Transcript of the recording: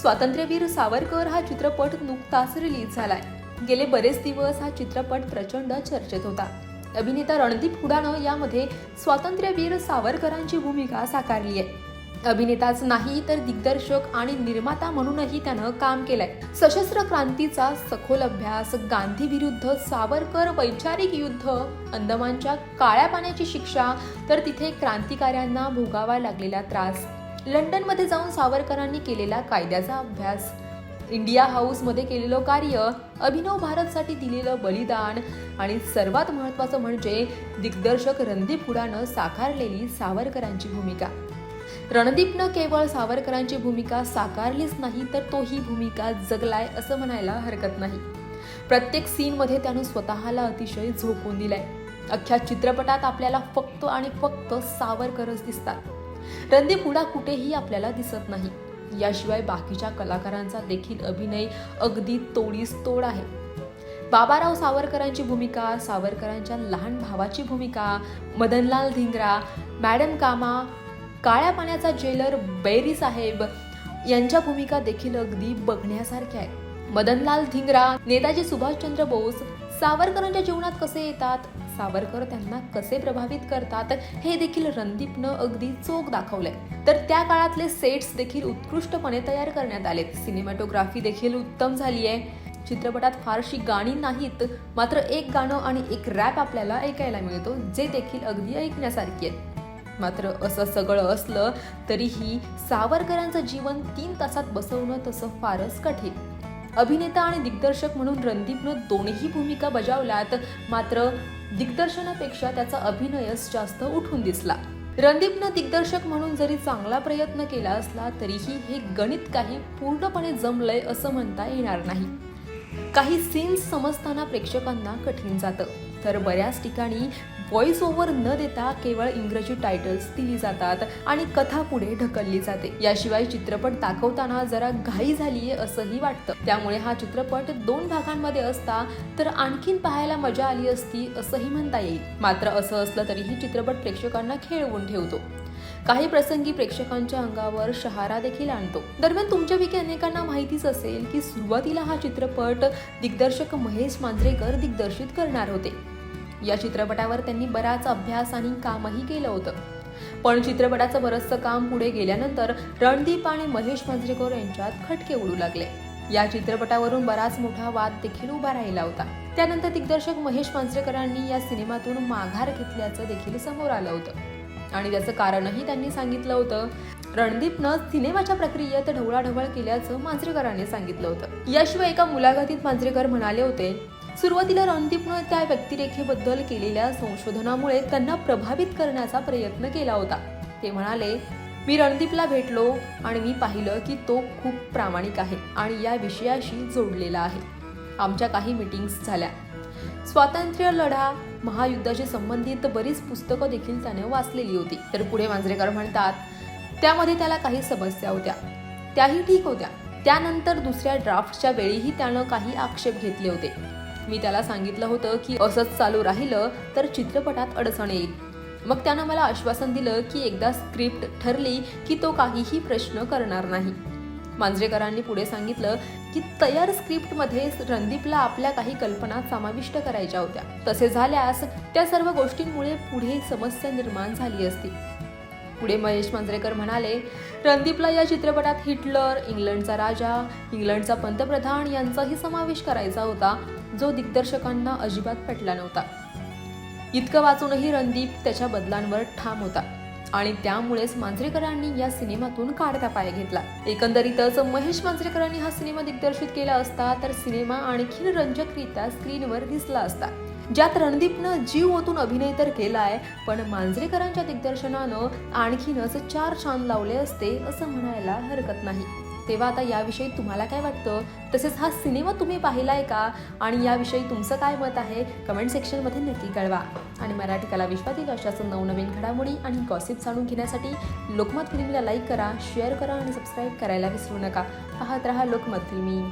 स्वातंत्र्यवीर सावरकर हा चित्रपट नुकताच रिलीज झालाय. गेले बरेच दिवस हा चित्रपट प्रचंड चर्चेत होता. अभिनेता रणदीप हुडानं यामध्ये स्वातंत्र्यवीर सावरकरांची भूमिका साकारली आहे. अभिनेताच नाही तर दिग्दर्शक आणि निर्माता म्हणूनही त्यानं काम केलंय. सशस्त्र क्रांतीचा सखोल अभ्यास गांधी विरुद्ध सावरकर वैचारिक युद्ध अंदमानच्या काळ्या पाण्याची शिक्षा तर तिथे क्रांतिकाऱ्यांना भोगावा लागलेला त्रास. लंडनमध्ये जाऊन सावरकरांनी केलेला कायद्याचा अभ्यास. इंडिया हाऊसमध्ये केलेलं कार्य अभिनव भारतसाठी दिलेलं बलिदान आणि सर्वात महत्त्वाचं म्हणजे दिग्दर्शक रणदीप हुडानं साकारलेली सावरकरांची भूमिका. रणदीपनं केवळ सावरकरांची भूमिका साकारलीच नाही तर तो ही भूमिका जगलाय असं म्हणायला हरकत नाही. प्रत्येक सीनमध्ये त्यानं स्वतःला अतिशय झोकून दिलाय. अख्ख्या चित्रपटात आपल्याला फक्त आणि फक्त सावरकरच दिसतात. रणदीप हुडा कुठेही आपल्याला दिसत नाही. याशिवाय बाकीच्या कलाकारांचा देखील अभिनय अगदी तोडीस तोड आहे. बाबाराव सावरकरांची भूमिका सावरकरांच्या लहान भावाची भूमिका मदनलाल धिंगरा मॅडम कामा काळ्या पाण्याचा जेलर बैरी साहेब यांच्या भूमिका देखील अगदी बघण्यासारख्या आहेत. मदनलाल धिंगरा नेताजी सुभाषचंद्र बोस सावरकरांच्या जीवनात कसे येतात? सावरकर त्यांना कसे प्रभावित करतात हे देखील रणदीपनं अगदी चोख दाखवलंय. तर त्या काळातले सेट्स देखील उत्कृष्टपणे तयार करण्यात आलेत सिनेमॅटोग्राफी देखील उत्तम झाली आहे. चित्रपटात फारशी गाणी नाहीत मात्र एक गाणं आणि एक रॅप आपल्याला ऐकायला मिळतो जे देखील अगदी ऐकण्यासारखी आहेत. मात्र असं सगळं असलं तरीही सावरकरांचं जीवन तीन तासात बसवणं तसं फारच कठीण. अभिनेता आणि दिग्दर्शक म्हणून रणदीपनं दोनही भूमिका बजावल्यात मात्र दिग्दर्शनापेक्षा त्याचा अभिनयच जास्त उठून दिसला. रणदीपनं दिग्दर्शक म्हणून जरी चांगला प्रयत्न केला असला तरीही हे गणित काही पूर्णपणे जमलंय असं म्हणता येणार नाही. काही सीन्स समजताना प्रेक्षकांना कठीण जातं. तर बऱ्याच ठिकाणी व्हॉइस ओव्हर न देता केवळ इंग्रजी टायटल्स दिली जातात आणि कथा पुढे ढकलली जाते. याशिवाय चित्रपट दाखवताना जरा घाई झालीये असंही वाटतं. त्यामुळे हा चित्रपट दोन भागांमध्ये असता तर आणखीन पाहायला मजा आली असती असंही म्हणता येईल. मात्र असं असलं तरीही चित्रपट प्रेक्षकांना खेळवून ठेवतो. काही प्रसंगी प्रेक्षकांच्या अंगावर शहारा देखील आणतो. दरम्यान तुमच्यापैकी अनेकांना माहितीच असेल की सुरुवातीला हा चित्रपट दिग्दर्शक महेश मांजरेकर दिग्दर्शित करणार होते. या चित्रपटावर त्यांनी बराच अभ्यास आणि कामही केलं होतं. पण चित्रपटाचं बरंचसं काम पुढे गेल्यानंतर रणदीप आणि महेश मांजरेकर यांच्यात खटके उडू लागले. या चित्रपटावरून बराच मोठा वाद देखील उभा राहिला होता. त्यानंतर दिग्दर्शक महेश मांजरेकरांनी या सिनेमातून माघार घेतल्याचं देखील समोर आलं होतं. आणि त्याचं कारणही त्यांनी सांगितलं होतं. रणदीपनं सिनेमाच्या प्रक्रियेत ढवळाढवळ केल्याचं मांजरेकरांनी सांगितलं होतं. याशिवाय एका मुलाखतीत मांजरेकर म्हणाले होते सुरुवातीला रणदीपनं त्या व्यक्तिरेखेबद्दल केलेल्या संशोधनामुळे त्यांना प्रभावित करण्याचा प्रयत्न केला होता. ते म्हणाले मी रणदीपला भेटलो आणि मी पाहिलं की तो खूप प्रामाणिक आहे आणि या विषयाशी जोडलेला आहे. आमच्या काही मीटिंग्स झाल्या. स्वातंत्र्य लढा महायुद्धाशी संबंधित बरीच पुस्तकं देखील त्याने वाचलेली होती. तर पुढे मांजरेकर म्हणतात त्यामध्ये त्याला काही समस्या होत्या. त्याही ठीक होत्या. त्यानंतर दुसऱ्या ड्राफ्टच्या वेळीही त्यानं काही आक्षेप घेतले होते. मी त्याला सांगितलं होतं की असंच चालू राहिलं तर चित्रपटात अडचण येईल. मग त्यानं मला आश्वासन दिलं की एकदा स्क्रिप्ट ठरली की तो काहीही प्रश्न करणार नाही. मांजरेकरांनी पुढे सांगितलं की तयार स्क्रिप्टमध्ये रणदीपला आपल्या काही कल्पना समाविष्ट करायच्या होत्या. तसे झाल्यास त्या सर्व गोष्टींमुळे पुढे समस्या निर्माण झाली असती. पुढे महेश मांजरेकर म्हणाले रणदीपला या चित्रपटात हिटलर इंग्लंडचा राजा इंग्लंडचा पंतप्रधान यांचाही समावेश करायचा होता जो दिग्दर्शकांना अजिबात पटला नव्हता. इतकं वाचूनही रणदीप त्याच्या बदलांवर ठाम होता आणि त्यामुळेच मांजरेकरांनी या सिनेमातून काढता पाय घेतला. एकंदरीतच महेश मांजरेकरांनी हा सिनेमा दिग्दर्शित केला असता तर सिनेमा आणखीन रंजकरित्या स्क्रीनवर दिसला असता. ज्यात रणदीपनं जीव ओतून अभिनय तर केलाय पण मांजरेकरांच्या दिग्दर्शनानं आणखीनच चार छान लावले असते असं म्हणायला हरकत नाही. तेव्हा आता याविषयी तुम्हाला काय वाटतं? तसेच हा सिनेमा तुम्ही पाहिलाय का? आणि याविषयी तुमचं काय मत आहे? कमेंट सेक्शनमध्ये नक्की कळवा. आणि मराठी कला विश्वातील अशाच नवनवीन घडामोडी आणि गॉसिप जाणून घेण्यासाठी लोकमत फिल्मीला लाईक करा शेअर करा आणि सबस्क्राईब करायला विसरू नका. पाहत रहा लोकमत फिल्मी.